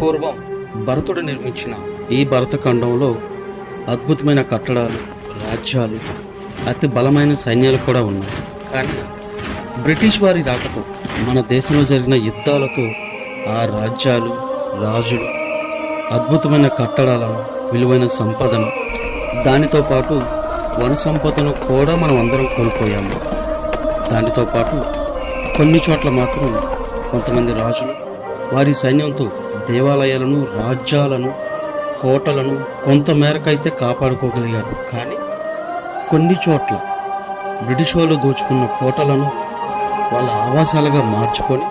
పూర్వం భరతుడు నిర్మించిన ఈ భరతఖండంలో అద్భుతమైన కట్టడాలు రాజ్యాలు అతి బలమైన సైన్యాలు కూడా ఉన్నాయి. కానీ బ్రిటిష్ వారి రాకతో మన దేశంలో జరిగిన యుద్ధాలతో ఆ రాజ్యాలు రాజులు అద్భుతమైన కట్టడాలను విలువైన సంపదను దానితో పాటు వన సంపదను కూడా మనం అందరం కోల్పోయాము. దానితో పాటు కొన్ని చోట్ల మాత్రం కొంతమంది రాజులు వారి సైన్యంతో దేవాలయాలను రాజ్యాలను కోటలను కొంత మేరకైతే కాపాడుకోగలిగారు. కానీ కొన్ని చోట్ల బ్రిటిష్ వాళ్ళు దోచుకున్న కోటలను వాళ్ళ ఆవాసాలుగా మార్చుకొని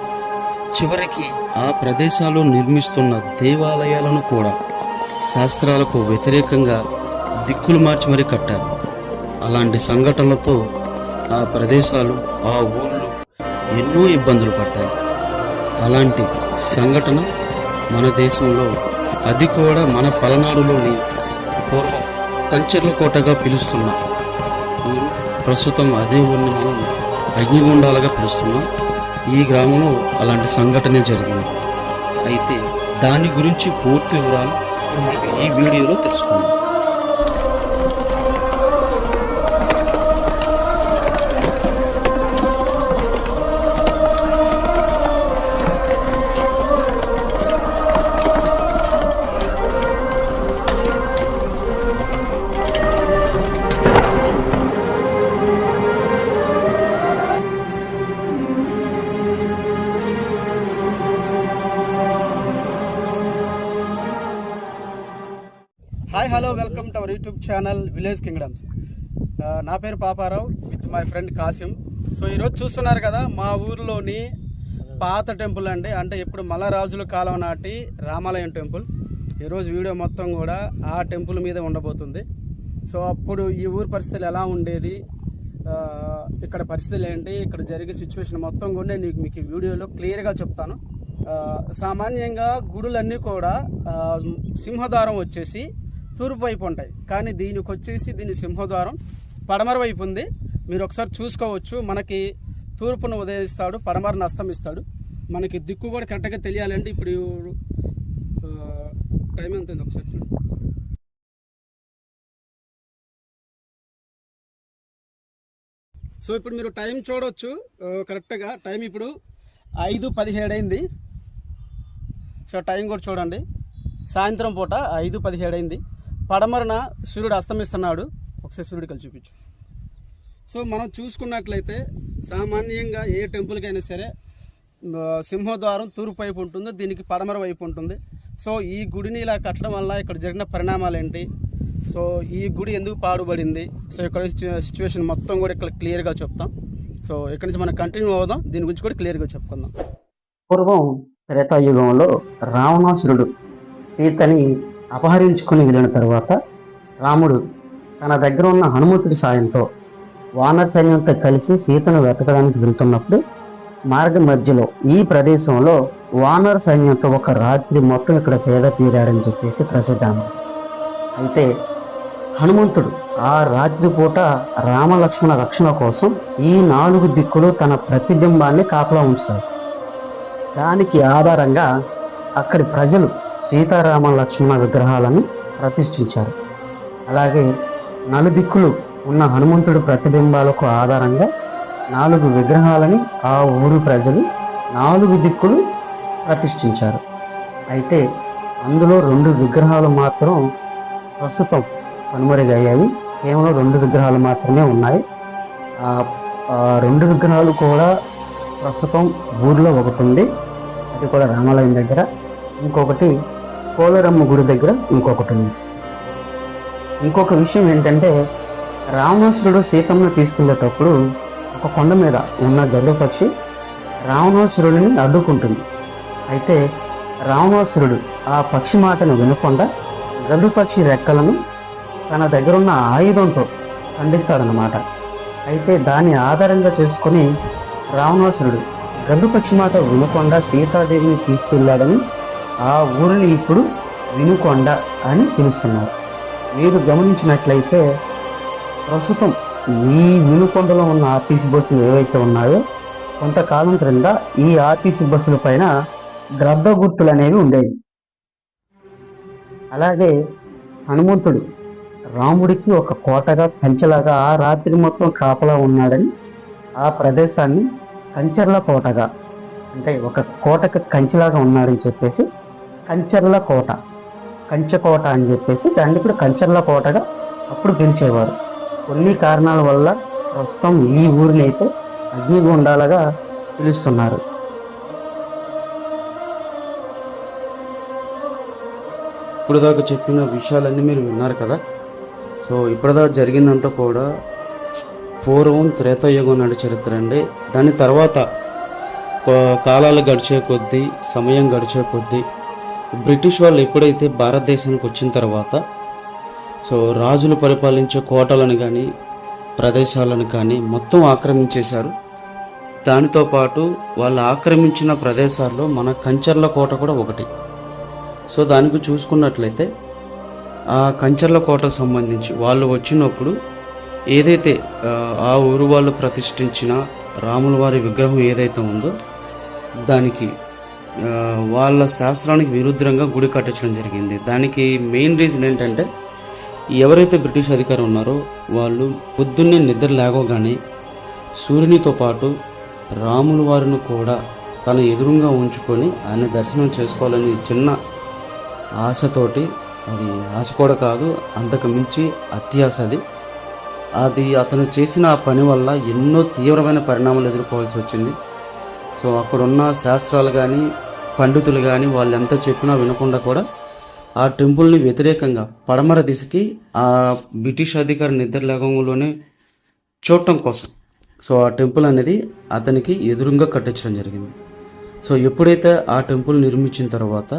చివరికి ఆ ప్రదేశాల్లో నిర్మిస్తున్న దేవాలయాలను కూడా శాస్త్రాలకు వ్యతిరేకంగా దిక్కులు మార్చి మరీ కట్టారు. అలాంటి సంఘటనలతో ఆ ప్రదేశాలు ఆ ఊళ్ళు ఎన్నో ఇబ్బందులు పడ్డాయి. అలాంటి సంఘటన మన దేశంలో అది కూడా మన పలనాడులోని పూర్వం కంచెర్ల కోటగా పిలుస్తున్న ప్రస్తుతం అదే ఊరిని మనం అగ్నిగుండాలుగా పిలుస్తున్నాం. ఈ గ్రామంలో అలాంటి సంఘటనే జరిగింది. అయితే దాని గురించి పూర్తి వివరాలు ఈ వీడియోలో తెలుసుకుందాం. YouTube channel village kingdoms. నా పేరు Paparao with my friend Kasim. So ఈరోజు చూస్తున్నారు కదా మా ఊర్లోని పాత టెంపుల్ అండి. అంటే ఇప్పుడు మల్లరాజుల కాలం నాటి రామాలయం టెంపుల్. ఈరోజు వీడియో మొత్తం కూడా ఆ టెంపుల్ మీద ఉండబోతుంది. సో అప్పుడు ఈ ఊరు పరిస్థితులు ఎలా ఉండేది? ఇక్కడ పరిస్థితులు ఏంటి? ఇక్కడ జరిగే సిచ్యువేషన్ మొత్తం కూడా నేను మీకు వీడియోలో క్లియర్గా చెప్తాను. సామాన్యంగా గుడులన్నీ కూడా సింహదారం సింహద్వారం వచ్చేసి తూర్పు వైపు ఉంటాయి. కానీ దీనికి వచ్చేసి దీని సింహద్వారం పడమర వైపు ఉంది. మీరు ఒకసారి చూసుకోవచ్చు. మనకి తూర్పును ఉదయిస్తాడు పడమరను అస్తమిస్తాడు. మనకి దిక్కు కూడా కరెక్ట్గా తెలియాలంటే ఇప్పుడు టైం ఎంత ఉంది ఒకసారి చూడండి సో ఇప్పుడు మీరు టైం చూడవచ్చు కరెక్ట్గా టైం ఇప్పుడు ఐదు పదిహేడు అయింది. సో టైం కూడా చూడండి. సాయంత్రం పూట ఐదు పదిహేడు అయింది. పడమరన సూర్యుడు అస్తమిస్తున్నాడు. ఒకసారి సూర్యుడు కలిసి చూపించు. సో మనం చూసుకున్నట్లయితే సామాన్యంగా ఏ టెంపుల్కైనా సరే సింహద్వారం తూర్పు వైపు ఉంటుంది దీనికి పడమర వైపు ఉంటుంది. సో ఈ గుడిని ఇలా కట్టడం వల్ల ఇక్కడ జరిగిన పరిణామాలు ఏంటి? సో ఈ గుడి ఎందుకు పాడుబడింది? సో ఇక్కడ సిచ్యువేషన్ మొత్తం కూడా ఇక్కడ క్లియర్గా చెప్తాం. సో ఇక్కడ నుంచి మనం కంటిన్యూ అవుదాం. దీని గురించి కూడా క్లియర్గా చెప్పుకుందాం. పూర్వం త్రేతాయుగంలో రావణాసురుడు సీతని అపహరించుకుని వెళ్ళిన తరువాత రాముడు తన దగ్గర ఉన్న హనుమంతుడి సాయంతో వానర సైన్యంతో కలిసి సీతను వెతకడానికి వెళ్తున్నప్పుడు మార్గ మధ్యలో ఈ ప్రదేశంలో వానర సైన్యంతో ఒక రాత్రి మొత్తం ఇక్కడ సేద తీరాడని చెప్పేసి ప్రసిద్ధాము అయితే హనుమంతుడు ఆ రాత్రిపూట రామలక్ష్మణ రక్షణ కోసం ఈ నాలుగు దిక్కులు తన ప్రతిబింబాన్ని కాపలా ఉంచుతాడు. దానికి ఆధారంగా అక్కడి ప్రజలు సీతారామ లక్ష్మణ విగ్రహాలను ప్రతిష్ఠించారు. అలాగే నలుదిక్కులు ఉన్న హనుమంతుడి ప్రతిబింబాలకు ఆధారంగా నాలుగు విగ్రహాలని ఆ ఊరు ప్రజలు నాలుగు దిక్కులు ప్రతిష్ఠించారు. అయితే అందులో రెండు విగ్రహాలు మాత్రం ప్రస్తుతం కనుమరుగయ్యాయి. కేవలం రెండు విగ్రహాలు మాత్రమే ఉన్నాయి. రెండు విగ్రహాలు కూడా ప్రస్తుతం ఊర్లో ఒకటి ఉంది. అది కూడా రామాలయం దగ్గర. ఇంకొకటి పోలరమ్మ గుడి దగ్గర ఇంకొకటి ఉంది. ఇంకొక విషయం ఏంటంటే రావణాసురుడు సీతమ్మను తీసుకెళ్ళేటప్పుడు ఒక కొండ మీద ఉన్న గరుడ పక్షి రావణాసురుడిని అడ్డుకుంటుంది. అయితే రావణాసురుడు ఆ పక్షి మాటను వినకుండా గరుడ పక్షి రెక్కలను తన దగ్గర ఉన్న ఆయుధంతో ఖండిస్తాడనమాట అయితే దాన్ని ఆధారంగా చేసుకొని రావణాసురుడు గరుడు పక్షి మాట వినుకొండ సీతాదేవిని తీసుకెళ్ళాడని ఆ ఊరిని ఇప్పుడు వినుకొండ అని పిలుస్తున్నారు. మీరు గమనించినట్లయితే ప్రస్తుతం ఈ వినుకొండలో ఉన్న ఆర్టీసీ బస్సులు ఏవైతే ఉన్నాయో కొంతకాలం క్రింద ఈ ఆర్టీసీ బస్సుల పైన గ్రద్ద గుర్తులు అనేవి ఉండేవి. అలాగే హనుమంతుడు రాముడికి ఒక కోటగా కంచెలాగా ఆ రాత్రి మొత్తం కాపలా ఉన్నాడని ఆ ప్రదేశాన్ని కంచెర్ల కోటగా అంటే ఒక కోటకు కంచెలాగా ఉన్నాడని చెప్పేసి కంచర్ల కోట. కంచకోట అని చెప్పేసి దాన్ని ఇప్పుడు కంచర్ల కోటగా అప్పుడు పిలిచేవారు. కొన్ని కారణాల వల్ల ప్రస్తుతం ఈ ఊరిని అయితే అగ్నిగుండాలుగా పిలుస్తున్నారు. ఇప్పుడు దాకా చెప్పిన విషయాలన్నీ మీరు విన్నారు కదా? సో ఇప్పటిదాకా జరిగిందంతా కూడా పూర్వం త్రేతాయుగం నాటి చరిత్ర అండి. దాని తర్వాత కాలాలు గడిచే కొద్దీ సమయం గడిచే కొద్దీ బ్రిటిష్ వాళ్ళు ఎప్పుడైతే భారతదేశానికి వచ్చిన తర్వాత సో రాజులు పరిపాలించే కోటలను కానీ ప్రదేశాలను కానీ మొత్తం ఆక్రమించేశారు. దానితో పాటు వాళ్ళు ఆక్రమించిన ప్రదేశాల్లో మన కంచర్ల కోట కూడా ఒకటి. సో దానికి చూసుకున్నట్లయితే ఆ కంచర్ల కోటకు సంబంధించి వాళ్ళు వచ్చినప్పుడు ఏదైతే ఆ, ఊరు వాళ్ళు ప్రతిష్ఠించిన రాముల వారి విగ్రహం ఏదైతే ఉందో దానికి వాళ్ళ శాస్త్రానికి విరుద్ధంగా గుడి కట్టించడం జరిగింది. దానికి మెయిన్ రీజన్ ఏంటంటే ఎవరైతే బ్రిటిష్ అధికారి ఉన్నారో వాళ్ళు పొద్దున్నే నిద్ర లేవగానే సూర్యునితో పాటు రాముల వారిని కూడా తన ఎదురుగా ఉంచుకొని ఆయన దర్శనం చేసుకోవాలని చిన్న ఆశతోటి అది ఆశ కూడా కాదు అంతకు మించి అత్యాశ అది. అది అతను చేసిన ఆ పని వల్ల ఎన్నో తీవ్రమైన పరిణామాలు ఎదుర్కోవాల్సి వచ్చింది. సో అక్కడున్న శాస్త్రాలు కానీ పండితులు కానీ వాళ్ళు ఎంత చెప్పినా వినకుండా కూడా ఆ టెంపుల్ని వ్యతిరేకంగా పడమర దిశకి ఆ బ్రిటిష్ అధికారి నిద్రలేగంలోనే చూడటం కోసం. సో ఆ టెంపుల్ అనేది అతనికి ఎదురుగా కట్టించడం జరిగింది. సో ఎప్పుడైతే ఆ టెంపుల్ నిర్మించిన తర్వాత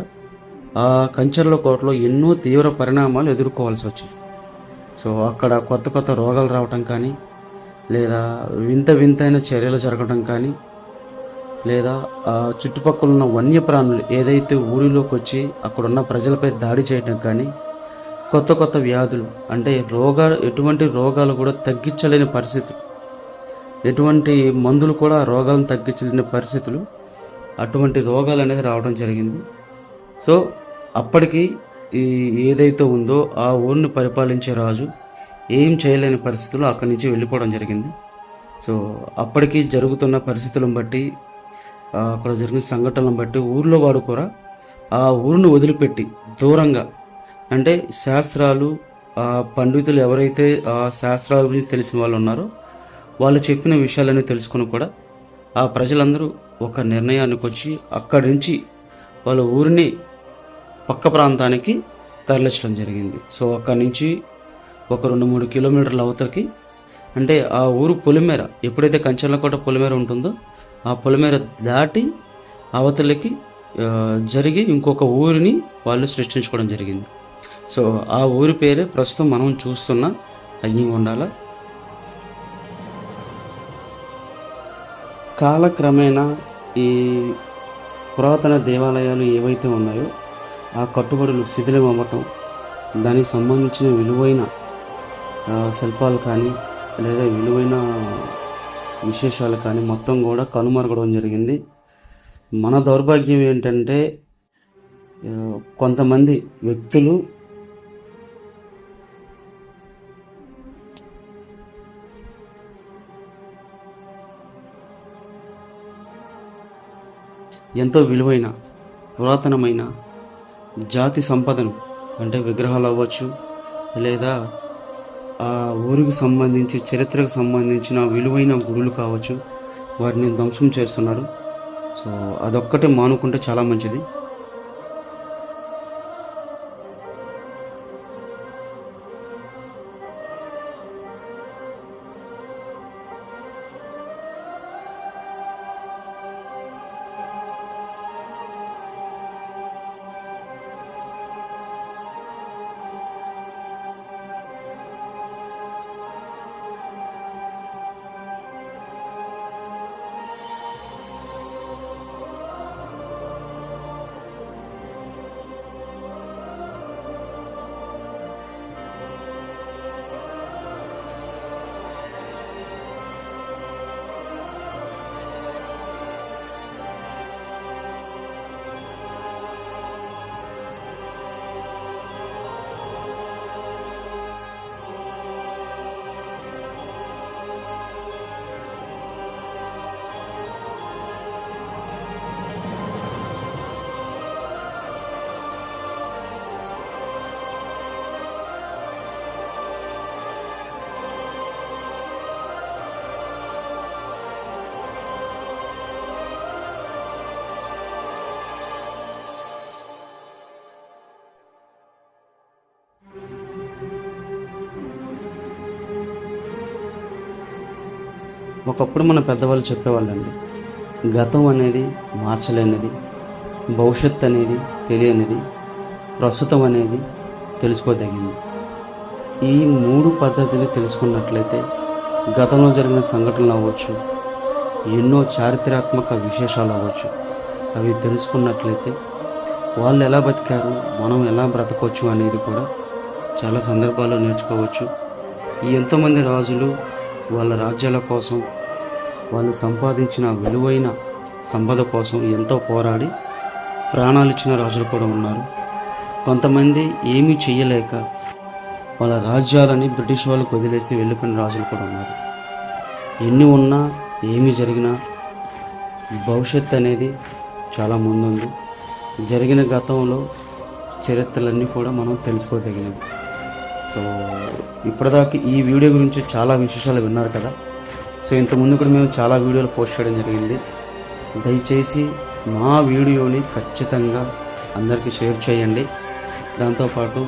ఆ కంచర్ల కోటలో ఎన్నో తీవ్ర పరిణామాలు ఎదుర్కోవాల్సి వచ్చింది. సో అక్కడ కొత్త కొత్త రోగాలు రావటం కానీ లేదా వింత వింతైన చర్యలు జరగడం కానీ లేదా ఆ చుట్టుపక్కల ఉన్న వన్యప్రాణులు ఏదైతే ఊరిలోకి వచ్చి అక్కడున్న ప్రజలపై దాడి చేయడం కానీ కొత్త కొత్త వ్యాధులు అంటే రోగాలు ఎటువంటి రోగాలు కూడా తగ్గించలేని పరిస్థితులు ఎటువంటి మందులు కూడా రోగాలను తగ్గించలేని పరిస్థితులు అటువంటి రోగాలు అనేది రావడం జరిగింది. సో అప్పటికి ఈ ఏదైతే ఉందో ఆ ఊరిని పరిపాలించే రాజు ఏం చేయలేని పరిస్థితుల్లో అక్కడి నుంచి వెళ్ళిపోవడం జరిగింది. సో అప్పటికి జరుగుతున్న పరిస్థితులను బట్టి అక్కడ జరిగిన సంఘటనలను బట్టి ఊర్లో వారు కూడా ఆ ఊరిని వదిలిపెట్టి దూరంగా అంటే శాస్త్రాలు ఆ పండితులు ఎవరైతే ఆ శాస్త్రాల గురించి తెలిసిన వాళ్ళు ఉన్నారో వాళ్ళు చెప్పిన విషయాలన్నీ తెలుసుకుని కూడా ఆ ప్రజలందరూ ఒక నిర్ణయానికి వచ్చి అక్కడి నుంచి వాళ్ళ ఊరిని పక్క ప్రాంతానికి తరలించడం జరిగింది. సో అక్కడి నుంచి ఒక రెండు మూడు కిలోమీటర్ల అవతలకి అంటే ఆ ఊరు పొలిమేర ఎప్పుడైతే కంచర్లకోట పొలిమేర ఉంటుందో ఆ పొలిమేర దాటి అవతలకి జరిగి ఇంకొక ఊరిని వాళ్ళు సృష్టించుకోవడం జరిగింది. సో ఆ ఊరి పేరే ప్రస్తుతం మనం చూస్తున్న అయ్యింగొండాల కాలక్రమేణా ఈ పురాతన దేవాలయాలు ఏవైతే ఉన్నాయో ఆ కట్టుబడులు శిథిలం అవ్వటం దానికి సంబంధించిన విలువైన శిల్పాలు కానీ లేదా విలువైన విశేషాలు కానీ మొత్తం కూడా కనుమరగడం జరిగింది. మన దౌర్భాగ్యం ఏంటంటే కొంతమంది వ్యక్తులు ఎంతో విలువైన పురాతనమైన జాతి సంపదను అంటే విగ్రహాలు అవ్వచ్చు లేదా ఆ ఊరికి సంబంధించి చరిత్రకు సంబంధించిన విలువైన గుడులు కావచ్చు వాటిని ధ్వంసం చేస్తున్నారు. సో అదొక్కటే మానుకుంటే చాలా మంచిది. ఒకప్పుడు మన పెద్దవాళ్ళు చెప్పేవాళ్ళండి గతం అనేది మార్చలేనిది భవిష్యత్ అనేది తెలియనిది ప్రస్తుతం అనేది తెలుసుకోదగింది. ఈ మూడు పద్ధతులు తెలుసుకున్నట్లయితే గతంలో జరిగిన సంఘటనలు అవ్వచ్చు ఎన్నో చారిత్రాత్మక విశేషాలు అవ్వచ్చు అవి తెలుసుకున్నట్లయితే వాళ్ళు ఎలా బతికారు మనం ఎలా బ్రతకవచ్చు అనేది కూడా చాలా సందర్భాల్లో నేర్చుకోవచ్చు. ఈ ఎంతోమంది రాజులు వాళ్ళ రాజ్యాల కోసం వాళ్ళు సంపాదించిన విలువైన సంపద కోసం ఎంతో పోరాడి ప్రాణాలు ఇచ్చిన రాజులు కూడా ఉన్నారు. కొంతమంది ఏమీ చేయలేక వాళ్ళ రాజ్యాలని బ్రిటిష్ వాళ్ళకు వదిలేసి వెళ్ళిపోయిన రాజులు కూడా ఉన్నారు. ఎన్ని ఉన్నా ఏమి జరిగినా భవిష్యత్ అనేది చాలా ముందుంది. జరిగిన గతంలో చరిత్రలన్నీ కూడా మనం తెలుసుకోదగినవి. సో ఇప్పటిదాకా ఈ వీడియో గురించి చాలా విశేషాలు విన్నారు కదా. సో ఇంతకుముందు కూడా మేము చాలా వీడియోలు పోస్ట్ చేయడం జరిగింది. దయచేసి మా వీడియోని ఖచ్చితంగా అందరికీ షేర్ చేయండి. దాంతోపాటు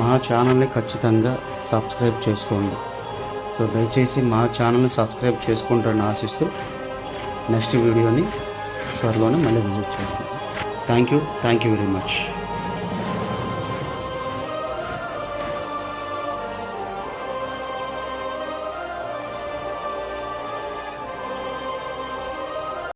మా ఛానల్ని ఖచ్చితంగా సబ్స్క్రైబ్ చేసుకోండి. సో దయచేసి మా ఛానల్ని సబ్స్క్రైబ్ చేసుకుంటారని ఆశిస్తూ నెక్స్ట్ వీడియోని త్వరలోనే మళ్ళీ విజిట్ చేస్తాను thank you. Thank you very much.